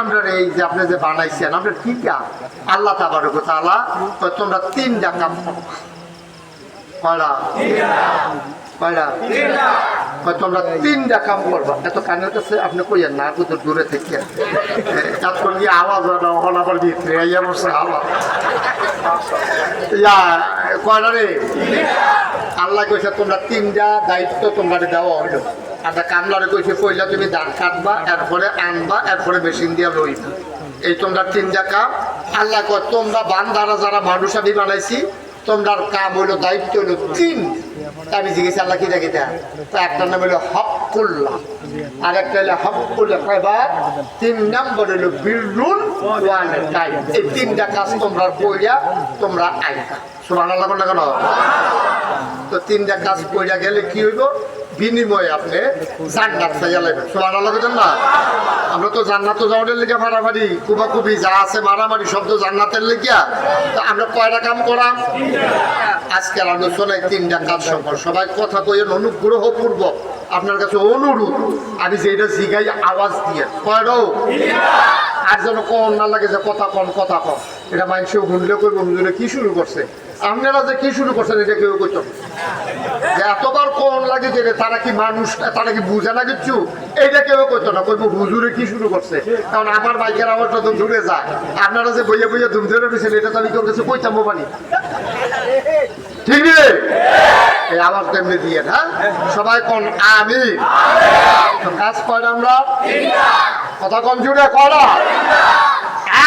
আমরা এই যে আপনি যে বানাইছেন, আমরা ঠিক আল্লাহ তাবারক তাআলা কয় তোমরা তিনটা কাম কয়টা তোমরা তিনটা কাম করবা। না দূরে থেকে। আওয়াজ আওয়াজ। ইয়া কয়টা রে? আল্লাহ কইছে, তোমরা তিনটা দায়িত্ব তোমরা দেওয়া হলো একটা কামলারে কইছে, পয়লা তুমি ধান কাটবা, এরপরে আনবা, এরপরে মেশিন দিয়ে লইবা। এই তোমরা তিনটা কাম। আল্লাহ কয়, তোমরা বান্দারা যারা মানুষ আমি বানাইছি, তোমরার কাম হইল, দায়িত্ব হইল তিন। আমি জিজ্ঞেস, আল্লাহ কিটা কিটা তা একটা নাম হইল হকুল্লাহ আর একটা হইল হকুল্লাহ কয়বার তিন নম্বর হইল বিরুল ওয়ানের টাইম এই তিনটা কাজ তোমরা কইরা তোমরা আইবা সুবহানাল্লাহ না কেন? তো তিনটা কাজ কইরা গেলে কি হইব? বিনিময়ে আপনি জান্নাত পাইয়া লাগবে সুবহানাল্লাহ কইতেন না? আমরা তো জান্নাত যাওয়ার লেগে মারামারি, কুবাকুবি যা আছে মারামারি শব্দ জান্নাতের লেগিয়া। তো আমরা কয়টা কাম করাম? আজকের আলোচনায় তিনটা কাজ সম্পর্ক সবাই কথা কইয়েন অনুগ্রহ পূর্বক আপনার কাছে অনুরোধ, আমি যেটা জিগাই আওয়াজ দিয়ে। কয়টাও আর যেন কম না লাগে যে কথা কম কথা কম। এটা মানুষেও শুনলে করব হুজুরে কি শুরু করছে? আপনারা যে কি শুরু করছেন এটা কেউ করতো যে এতবার কোন লাগে যে তারা কি মানুষ, তারা কি বুঝে না কিচ্ছু? এইটা কেউ করতো না। কইবো, হুজুরে কি শুরু করছে? কারণ আমার বাইকের আওয়াজটা তো দূরে যায়। আপনারা যে বইয়ে বইয়ে ধুম ধরে রয়েছেন এটা তো আমি কেউ কাছে কইতাম বানি ঠিক রে? এই আওয়াজ তেমনি দিয়ে হ্যাঁ? সবাই কোন? আমি। তো কাজ কয় আমরা? কথা কম জুড়ে করা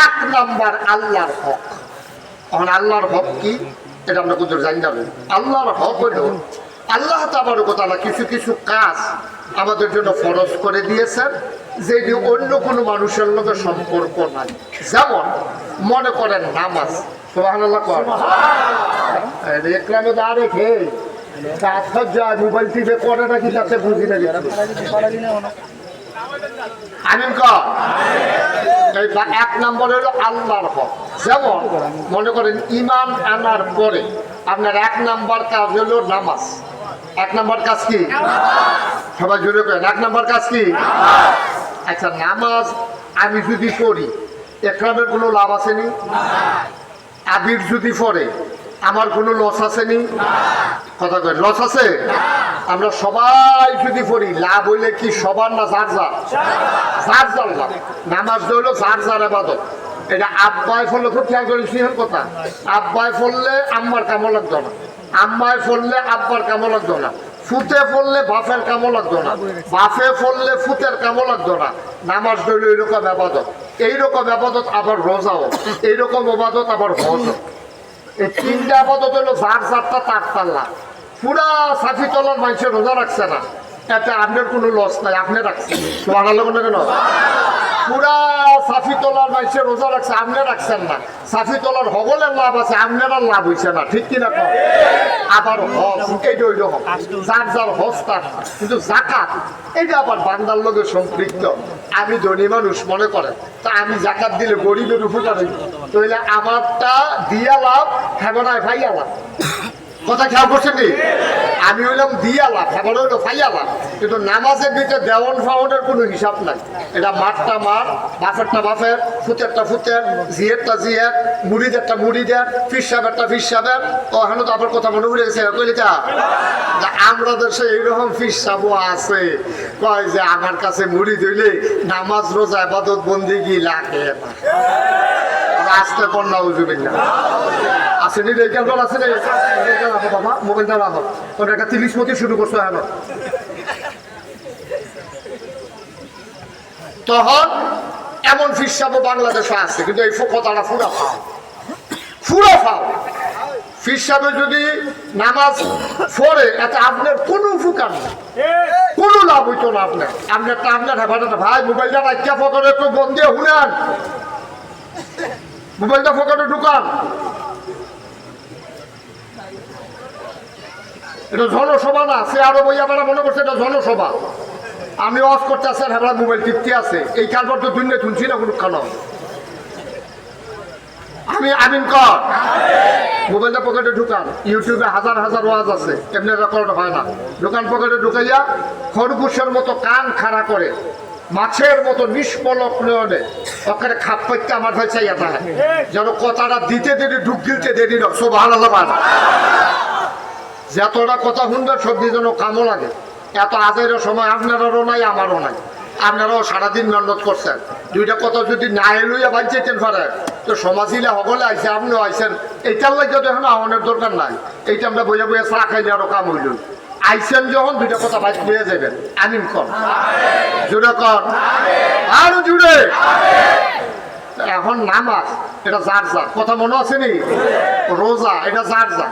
এক নাম্বার আল্লাহর হক। এখন আল্লাহর হক কি? এটা আমরা কোথাও জানি যাবেন আল্লাহর হক হইল আল্লাহ তাবারকতালা কিছু কিছু কাজ আমাদের জন্য ফরজ করে দিয়েছেন যেটি অন্য কোনো মানুষের লোকের সম্পর্ক নাই। যেমন মনে করেন নামাজ। সোহানাল্লাহ কর। রেখলামে দা রেখে যায় মোবাইল তাতে বুঝি না এক নম্বর হলো মনে করেন, ইমান আনার আপনার এক নাম্বার কাজ হলো নামাজ। এক নাম্বার কাজ কি? সবাই জুড়ে করেন এক নাম্বার কাজ কি? আচ্ছা নামাজ আমি যদি পড়ি একরামের কোনো লাভ আসেনি? আবির যদি পড়ে, আমার কোনো লস আসেনি? কথা কয়, লস আছে? আমরা সবাই যদি পড়ি, লাভ হইলে কি সবার না যার যার? যার যার লাভ। নামাজ হইল যার যার আবাদত। এটা আব্বায় ফললে খুব খেয়াল করি সিংহের কথা? আব্বায় ফললে আম্মার কামও লাগতো না। আম্মায় ফললে আব্বার কামও লাগতো না। ফুতে ফললে বাফের কামও লাগতো না। বাফে ফললে ফুতের কামও লাগতো না। নামাজ ধরলে এইরকম আবাদত। এইরকম আবাদত আবার রোজাও। এইরকম আবাদত আবার হজও। এই তিনটা আপাতত হলো যার যারটা তার তাল্লা পুরা সাথী তলার মানুষের রোজা রাখছে না। এতে আপনার কোনো লস নাই, আপনি রাখছেন। তোমার লোক না কেন? পুরা সাফি তোলার মানুষের রোজা রাখছে, আপনি রাখছেন না। সাফি তোলার হগলের লাভ আছে, আপনার লাভ হইছে না। ঠিক কিনা কম আবার হজ, এইটা ওই রকম যার যার হজ, তার কিন্তু জাকাত এটা আবার বান্দার লোকের সম্পৃক্ত। আমি ধনী মানুষ, মনে করেন, তা আমি জাকাত দিলে গরিবের উপকার হইব তাহলে আমারটা দিয়া লাভ খেগনায় ভাইয়া লাভ। কথা খেয়াল করছেন নি? আমি হইলাম দিয়ালা খাবার হইল ফাইয়ালা কিন্তু নামাজের ভিতরে দেওয়ান ফাউন্ডের কোনো হিসাব নাই। এটা মাঠটা মাঠ, বাফেরটা বাফের, ফুতেরটা ফুতের জিয়েরটা জিয়ের মুড়িদেরটা মুড়িদের ফির সাহেবেরটা ফির সাহেবের ও, হেন তো আবার কথা মনে পড়ে গেছে, কইলে যা আমরা দেশে এইরকম ফির সাহেবও আছে। কয় যে আমার কাছে মুড়ি দিলে নামাজ, রোজা আবাদত বন্দি কি লাগে না। আসতে পড়না উজুবিল্লা আসেনি রে কেমন আছে রে মোবাইলটা রাখো বাবা মোবাইলটা রাখো তোমরা একটা তিরিশ মতি শুরু করছ এখন। তখন এমন ফিসাবও বাংলাদেশে আছে, কিন্তু এই কথাটা ফুরা ফাও। ফুরা ফাও। ফিসাবে যদি নামাজ পড়ে, এতে আপনার কোনো উপকার নেই। কোনো লাভ হইতো না আপনার। আপনার তা আপনার হেফাজত ভাই, মোবাইলটা রাখিয়া পকেটে একটু বন্ধে শুনেন মোবাইলটা পকেটে ঢুকান। এটা জনসভা না, সে আরও বই আমরা মনে করছে এটা জনসভা। আমি অফ করতে আসেন হ্যাঁ মোবাইল টিপতে আছে এই কারবার তো দুনিয়া শুনছি না কোনো খানো আমি আমিন কর। মোবাইলটা পকেটে ঢুকান। ইউটিউবে হাজার হাজার ওয়াজ আছে। এমনি রেকর্ড হয় না। দোকান পকেটে ঢুকাইয়া খরগোশের মতো কান খাড়া করে। মাছের মতো নিষ্পলক নয়নে ওখানে খাপ করতে আমার হয়েছে এটা যেন কথাটা দিতে দেরি ঢুক গিলতে দেরি না সব ভালো লাগে যতটা কথা শুনবে সবজি যেন কামও লাগে। এত আজেরও সময় আপনারও নাই, আমারও নাই। আপনারাও সারাদিন মেহনত করছেন। দুইটা কথা যদি না এলুইয়া বাঁচতেন পারে তো সমাজিলে সকলে আইসে, আপনিও আইসেন। এইটার লাগে দেখুন আমাদের দরকার নাই। এইটা আমরা বইয়া বইয়া চা খাইলে আরও কাম হইল। আইসেন যখন দুইটা কথা বাইক বইয়ে যাবেন আমিন কর জুড়ে কর আরও জুড়ে। এখন নামাজ এটা যার যার। কথা মনে আছে নি? রোজা, এটা যার যার।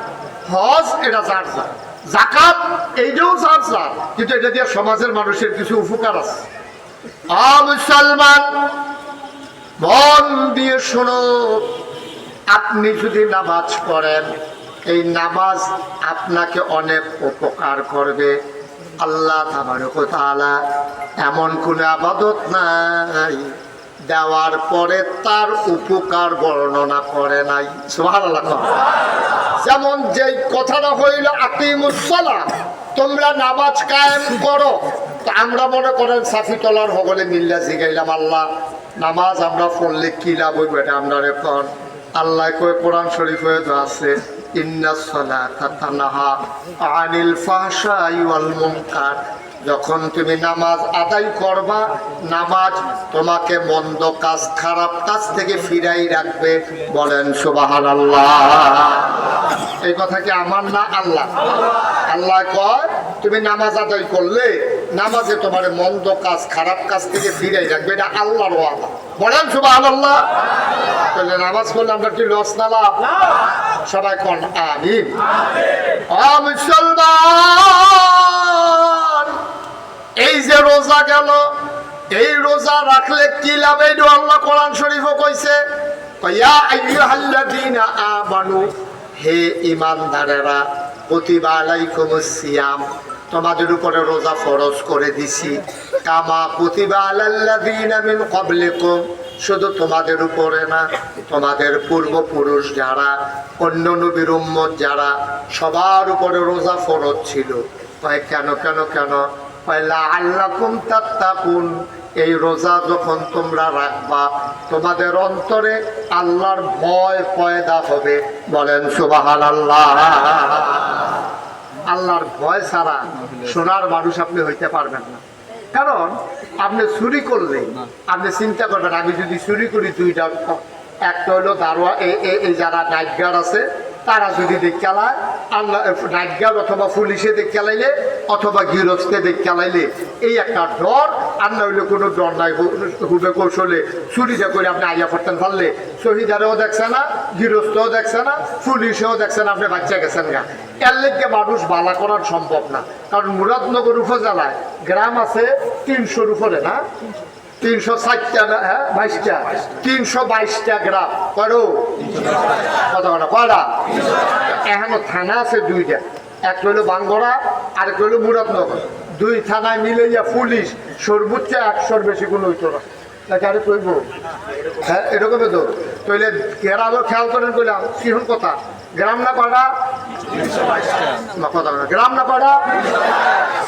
হজ, এটা যার যার। জাকাত এইটাও যার যার। কিন্তু এটা দিয়ে সমাজের মানুষের কিছু উপকার আছে। মুসলমান, মন দিয়ে শোনো, আপনি যদি নামাজ পড়েন এই নামাজ আপনাকে অনেক উপকার করবে। আল্লাহ তাআলা এমন কোনো আবাদত নাই, দেওয়ার পরে তার উপকার বর্ণনা করে নাই। যেমন যে কথাটা হইল আকিমুসলা তোমরা নামাজ কায়েম করো। আমরা মনে করেন সাফি তলার হগলে মিল্লা জিগাইলাম, আল্লাহ, নামাজ আমরা পড়লে কি লাভ হইব এটা আমরা এখন আল্লাহ কয়ে, কোরআন শরীফ তো আছে আনিল যখন তুমি নামাজ আদায় করবা, নামাজ তোমাকে মন্দ কাজ, খারাপ কাজ থেকে ফিরাই রাখবে। বলেন সুবাহান আল্লাহ এই কথা কি আমার না আল্লাহ? আল্লাহ কয়, তুমি নামাজ আদায় করলে নামাজে তোমার মন্দ কাজ, খারাপ কাজ থেকে ফিরাই রাখবে। এটা আল্লাহর ওয়াদা। বলেন সুবাহান আল্লাহ তাহলে নামাজ পড়লে আমরা কি লস না লাভ? সবাই কন? আমিন। মুসলমান এই যে রোজা গেল এই রোজা রাখলে কি লাভ? এই আল্লাহ কোরআন শরীফও কইছে ইয়া আইয়ুহাল্লাযীনা আমানু হে ঈমানদারেরা কুতিবা আলাইকুমুস সিয়াম তোমাদের উপরে রোজা ফরজ করে দিছি। কামা কুতিবা আলাল্লাযীনা মিন ক্বাবলিকুম শুধু তোমাদের উপরে না, তোমাদের পূর্বপুরুষ যারা, অন্য নবীর উম্মত যারা, সবার উপরে রোজা ফরজ ছিল। কেন কেন কেন? এই রোজা যখন তোমরা রাখবা, তোমাদের অন্তরে আল্লাহর ভয় পয়দা হবে। বলেন সুবাহান আল্লাহ আল্লাহর ভয় ছাড়া সোনার মানুষ আপনি হইতে পারবেন না। কারণ আপনি চুরি করলে আপনি চিন্তা করবেন আমি যদি চুরি করি দুইটা একটা হলো দারোয়া এই- এ এই যারা নাইট গার্ড আছে তারা যদি দেখালায় আল্লাহ নাইট গার্ড অথবা পুলিশে দেখালাইলে অথবা গৃহস্থে দেখালাইলে এই একটা ডর আর না হইলে কোনো ডর নাই, হু- হুবে কৌশলে চুরিটা করে আপনি আইয়া পড়তেন পারলে। শহীদারেও দেখছে না, গৃহস্থও দেখছে না, পুলিশেও দেখছে না, আপনি বাচ্চা গেছেন গা। এর লেগে মানুষ বালা করার সম্ভব না। কারণ মুরাদনগর উপজেলায় গ্রাম আছে তিনশোর উপরে না? তিনশো ষাটটা হ্যাঁ বাইশটা? তিনশো বাইশটা গ্রাম। করো কত কটা কয়টা এখনও থানা আছে দুইটা। এক হইল বাঙ্গরা আর এক হইল মুরাদনগর। দুই থানায় মিলাইয়া পুলিশ সর্বোচ্চ একশোর বেশি কোনো হইতো না। হ্যাঁ খেয়াল করেন কথা? গ্রাম গ্রাম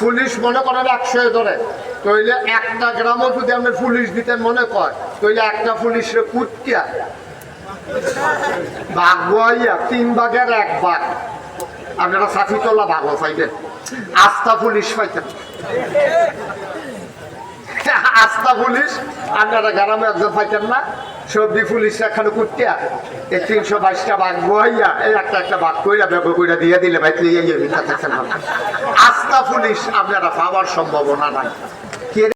পুলিশ মনে করেন একশো ধরে। তইলে একটা গ্রামও যদি আপনি পুলিশ দিতেন মনে কয়, তইলে একটা পুলিশের কুটকিয়া বাঘ বইয়া তিন বাঘের এক বাঘ। আপনারা সাথী তোলা ভাগও পাইতেন আস্থা পুলিশ পাইতেন আস্থা পুলিশ আপনারা গ্রামে একজন পাইতেন না? সবজি পুলিশ এখানে কুটিয়া এই তিনশো বাইশটা বাঘ বইয়া, এই একটা একটা বাঘ কইরা ব্যবহার কইরা দিয়ে দিলে ভাই, তুই আস্থা পুলিশ আপনারা পাওয়ার সম্ভাবনা নাই।